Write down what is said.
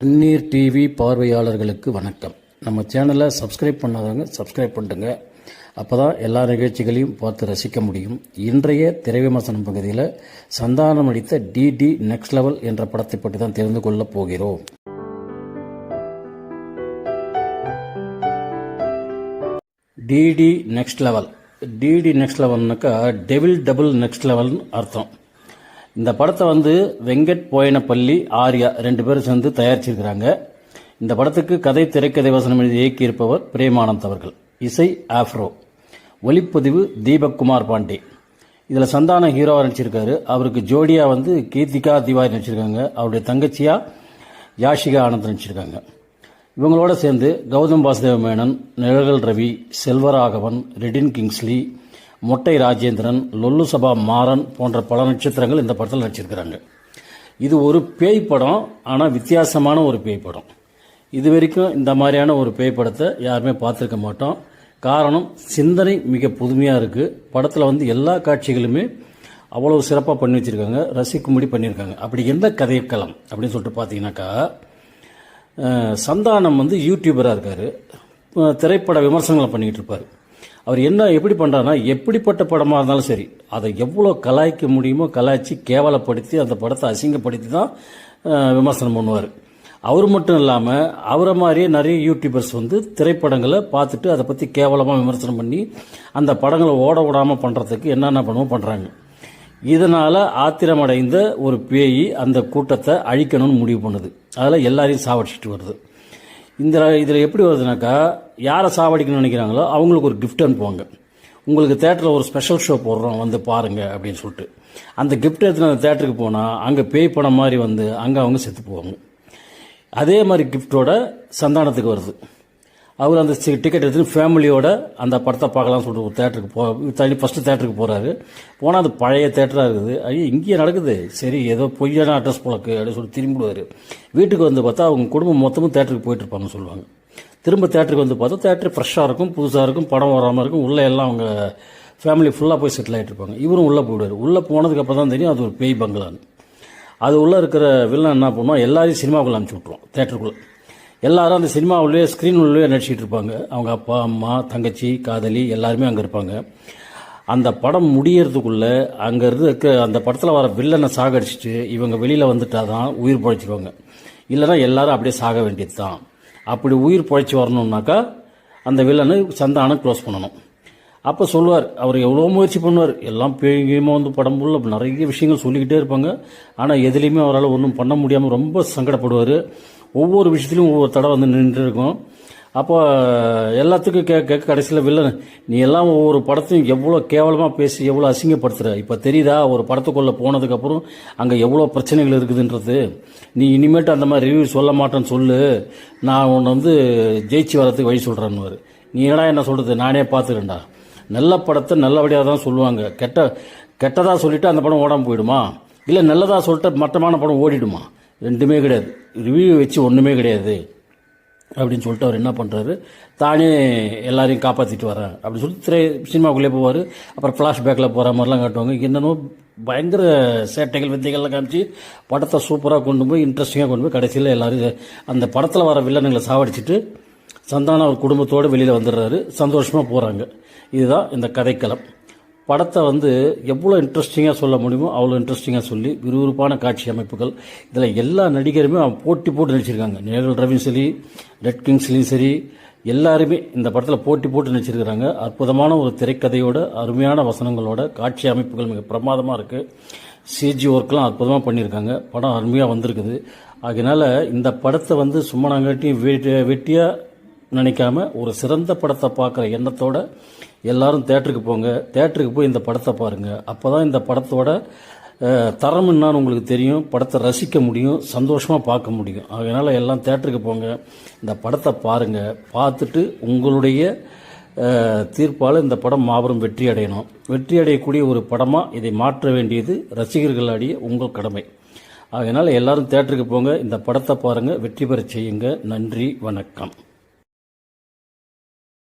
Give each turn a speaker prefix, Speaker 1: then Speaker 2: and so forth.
Speaker 1: தண்ணீர் டிவி பார்வையாளர்களுக்கு வணக்கம். நம்ம சேனலை சப்ஸ்கிரைப் பண்ணாதவங்க சப்ஸ்கிரைப் பண்ணுங்க அப்போ தான் எல்லா நிகழ்ச்சிகளையும் பார்த்து ரசிக்க முடியும். இன்றைய திரை விமர்சனம் பகுதியில் சந்தானம் நடித்த டிடி நெக்ஸ்ட் லெவல் என்ற படத்தை பற்றி தான் தெரிந்து கொள்ளப் போகிறோம். DD next level DD next லெவல்னாக்கா devil double next லெவல்னு அர்த்தம். இந்த படத்தை வந்து வெங்கட் போயனப்பள்ளி ஆர்யா ரெண்டு பேரும் சேர்ந்து தயாரிச்சிருக்கிறாங்க. இந்த படத்துக்கு கதை திரைக்கதை வசனம் எழுதி இயக்கியிருப்பவர் பிரேமானந்த் அவர்கள். இசை ஆஃப்ரோ. ஒளிப்பதிவு தீபக் குமார் பாண்டே. இதில் சந்தான ஹீரோவாக நடிச்சிருக்காரு. அவருக்கு ஜோடியாக வந்து கீர்த்திகா திவாரி நடிச்சிருக்காங்க. அவருடைய தங்கச்சியாக யாஷிகா ஆனந்த் நடிச்சிருக்காங்க. இவங்களோட சேர்ந்து கௌதம் வாசுதேவ மேனன் நிழல்கள் ரவி செல்வராகவன் ரெடின் கிங்ஸ்லி மொட்டை ராஜேந்திரன் லொல்லு சபா மாறன் போன்ற பல நட்சத்திரங்கள் இந்த படத்தில் நடிச்சிருக்கிறாங்க. இது ஒரு பேய் படம் ஆனால் வித்தியாசமான ஒரு பேய் படம். இது வரைக்கும் இந்த மாதிரியான ஒரு பேய் படத்தை யாருமே பார்த்துருக்க மாட்டோம். காரணம் சிந்தனை மிக புதுமையாக இருக்குது படத்தில் வந்து எல்லா காட்சிகளுமே அவ்வளோ சிறப்பாக பண்ணி வச்சுருக்காங்க. ரசிக்கும்படி பண்ணியிருக்காங்க. அப்படி எந்த கதைக்களம் அப்படின்னு சொல்லிட்டு பார்த்தீங்கன்னாக்கா சந்தானம் வந்து யூடியூபராக இருக்கார். திரைப்பட விமர்சனங்களை பண்ணிக்கிட்டு இருப்பார். அவர் என்ன எப்படி பண்ணுறாருன்னா எப்படிப்பட்ட படமாக இருந்தாலும் சரி அதை எவ்வளோ கலாய்க்க முடியுமோ கலாய்ச்சி கேவலப்படுத்தி அந்த படத்தை அசிங்கப்படுத்தி தான் விமர்சனம் பண்ணுவார். அவர் மட்டும் இல்லாமல் அவரை மாதிரியே நிறைய யூடியூபர்ஸ் வந்து திரைப்படங்களை பார்த்துட்டு அதை பற்றி கேவலமாக விமர்சனம் பண்ணி அந்த படங்களை ஓட விடாமல் பண்ணுறதுக்கு என்னென்ன பண்ணுவோம் பண்ணுறாங்க இதனால் ஆத்திரமடைந்த ஒரு பேய் அந்த கூட்டத்தை அழிக்கணும்னு முடிவு பண்ணுது. அதில் எல்லாரையும் சாவடிச்சிட்டு வருது. இந்த இதில் எப்படி வருதுனாக்கா யாரை சாவடிக்கணும்னு நினைக்கிறாங்களோ அவங்களுக்கு ஒரு கிஃப்ட் அனுப்புவாங்க. உங்களுக்கு தேட்டரில் ஒரு ஸ்பெஷல் ஷோ போடுறோம் வந்து பாருங்க அப்படின்னு சொல்லிட்டு. அந்த கிஃப்ட் எடுத்துன்னு அந்த தேட்டருக்கு போனால் அங்கே பேய் படம் மாதிரி வந்து அங்கே அவங்க செத்து போவாங்க. அதே மாதிரி கிஃப்டோட சந்தானத்துக்கு வருது. அவர் அந்த டிக்கெட் எடுத்துட்டு ஃபேமிலியோட அந்த படத்தை பார்க்கலாம்னு சொல்லிட்டு ஒரு தேட்டருக்கு போ தனி ஃபஸ்ட்டு தேட்டருக்கு போகிறாரு போனால் அது பழைய தேட்டராக இருக்குது. ஐயோ இங்கேயே நடக்குது. சரி ஏதோ பொய்யான அட்ரஸ் போலக்கு அப்படின்னு சொல்லி திரும்பிடுவார். வீட்டுக்கு வந்து பார்த்தா அவங்க குடும்பம் மொத்தமும் தேட்டருக்கு போயிட்டு இருப்பாங்கன்னு சொல்லுவாங்க. திரும்ப தேட்டருக்கு வந்து பார்த்தா தேட்டர் ஃப்ரெஷ்ஷாக இருக்கும் புதுசாக இருக்கும் படம் வராமல் இருக்கும். உள்ளே எல்லாம் அவங்க ஃபேமிலி ஃபுல்லாக போய் செட்டில் ஆகிட்டு இருப்பாங்க. இவரும் உள்ளே போயிடுவார். உள்ளே போனதுக்கப்புறம் தான் தெரியும் அது ஒரு பேய் பங்களான்னு அது உள்ளே இருக்கிற வில்லன் என்ன பண்ணுவோம் எல்லாரையும் சினிமாவுக்குள்ள அனுப்பிச்சி விட்ருவோம் தேட்டருக்குள்ளே எல்லாரும் அந்த சினிமாவுலேயே ஸ்க்ரீன் உள்ளே நடிச்சிட்டு இருப்பாங்க அவங்க அப்பா அம்மா தங்கச்சி காதலி எல்லாருமே அங்கே இருப்பாங்க. அந்த படம் முடியறதுக்குள்ள அங்கே இருக்க அந்த படத்தில் வர வில்லனை சாகடிச்சிட்டு இவங்க வெளியில் வந்துட்டாதான் உயிர் பழைச்சிருவாங்க. இல்லைன்னா எல்லாரும் அப்படியே சாக வேண்டியது தான் அப்படி உயிர் பழைச்சி வரணுன்னாக்கா அந்த வில்லனை சந்தானம் க்ளோஸ் பண்ணணும். அப்போ சொல்லுவார் அவர் எவ்வளோ முயற்சி பண்ணுவார். எல்லாம் பேயுமா வந்து படம் உள்ள நிறைய விஷயங்கள் சொல்லிக்கிட்டே இருப்பாங்க. ஆனால் எதுலேயுமே அவரால் ஒன்றும் பண்ண முடியாமல் ரொம்ப சங்கடப்படுவார். ஒவ்வொரு விஷயத்துலையும் ஒவ்வொரு தடவை வந்து நின்று இருக்கும் அப்போ எல்லாத்துக்கும் கேட்க கேட்க கடைசியில் வில்லன் நீ எல்லாம் ஒவ்வொரு படத்தையும் எவ்வளோ கேவலமாக பேசி எவ்வளோ அசிங்கப்படுத்துற? இப்போ தெரியுதா ஒரு படத்துக்குள்ளே போனதுக்கப்புறம் அங்கே எவ்வளோ பிரச்சனைகள் இருக்குதுன்றது? நீ இனிமேட்டு அந்த மாதிரி ரிவ்யூ சொல்ல மாட்டேன்னு சொல்லு. நான் உன்னை வந்து ஜெயிச்சு வரத்துக்கு வழி சொல்கிறேன்னு நீ என்னடா என்ன சொல்கிறது நானே பார்த்துக்கிறேன்டா. நல்ல படத்தை நல்லபடியாக தான் சொல்லுவாங்க. கெட்ட கெட்டதாக சொல்லிவிட்டு அந்த படம் ஓடாமல் போயிடுமா? இல்லை நல்லதாக சொல்லிட்டு மட்டமான படம் ஓடிடுமா? ரெண்டுமே கிடையாது. ரிவ்யூ வச்சு ஒன்றுமே கிடையாது. அப்படின்னு சொல்லிட்டு அவர் என்ன பண்ணுறாரு தானே எல்லாரையும் காப்பாற்றிட்டு வரேன் அப்படின்னு சொல்லிட்டு திரை சினிமாக்குள்ளே போவார். அப்புறம் ஃப்ளாஷ்பேக்கில் போகிற மாதிரிலாம் காட்டுவாங்க. என்னென்னோ பயங்கர சேட்டைகள் வித்தைகள்லாம் காமிச்சு படத்தை சூப்பராக கொண்டு போய் இன்ட்ரெஸ்டிங்காக கொண்டு போய் கடைசியில் எல்லோரும் அந்த படத்தில் வர வில்லனுங்களை சாவடிச்சிட்டு சந்தானம் அவர் குடும்பத்தோடு வெளியில் வந்துடுறாரு. சந்தோஷமாக போகிறாங்க இதுதான் இந்த கதைக்களம். படத்தை வந்து எவ்வளோ இன்ட்ரெஸ்டிங்காக சொல்ல முடியுமோ அவ்வளோ இன்ட்ரெஸ்டிங்காக சொல்லி விறுவிறுப்பான காட்சி அமைப்புகள். இதில் எல்லா நடிகருமே அவன் போட்டி போட்டு நடிச்சிருக்காங்க. நேரல் ரவியும் சரி ரெட் கிங்ஸ்லையும் சரி எல்லாருமே இந்த படத்தில் போட்டி போட்டு நடிச்சிருக்கிறாங்க. அற்புதமான ஒரு திரைக்கதையோட அருமையான வசனங்களோட காட்சி அமைப்புகள் மிக பிரமாதமாக இருக்குது சிஜி ஒர்க்லாம் அற்புதமாக பண்ணியிருக்காங்க படம் அருமையாக வந்திருக்குது. அதனால் இந்த படத்தை வந்து சும்மா நாங்காட்டியும் வெட்டியாக நினைக்காம ஒரு சிறந்த படத்தை பார்க்குற எண்ணத்தோட எல்லாரும் தேட்டருக்கு போங்க. தேட்டருக்கு போய் இந்த படத்தை பாருங்க. அப்பதான் இந்த படத்தோட தரம் என்னான்னு உங்களுக்கு தெரியும். படத்தை ரசிக்க முடியும். சந்தோஷமாக பார்க்க முடியும். அதனால் எல்லாம் தேட்டருக்கு போங்க. இந்த படத்தை பாருங்க. பார்த்துட்டு உங்களுடைய தீர்ப்பால் இந்த படம் மாபெரும் வெற்றி அடையணும். வெற்றி அடையக்கூடிய ஒரு படமாக இதை மாற்ற வேண்டியது ரசிகர்களாடிய உங்கள் கடமை. அதனால் எல்லாரும் தேட்டருக்கு போங்க. இந்த படத்தை பாருங்கள் வெற்றி பெற செய்யுங்க. நன்றி. வணக்கம்.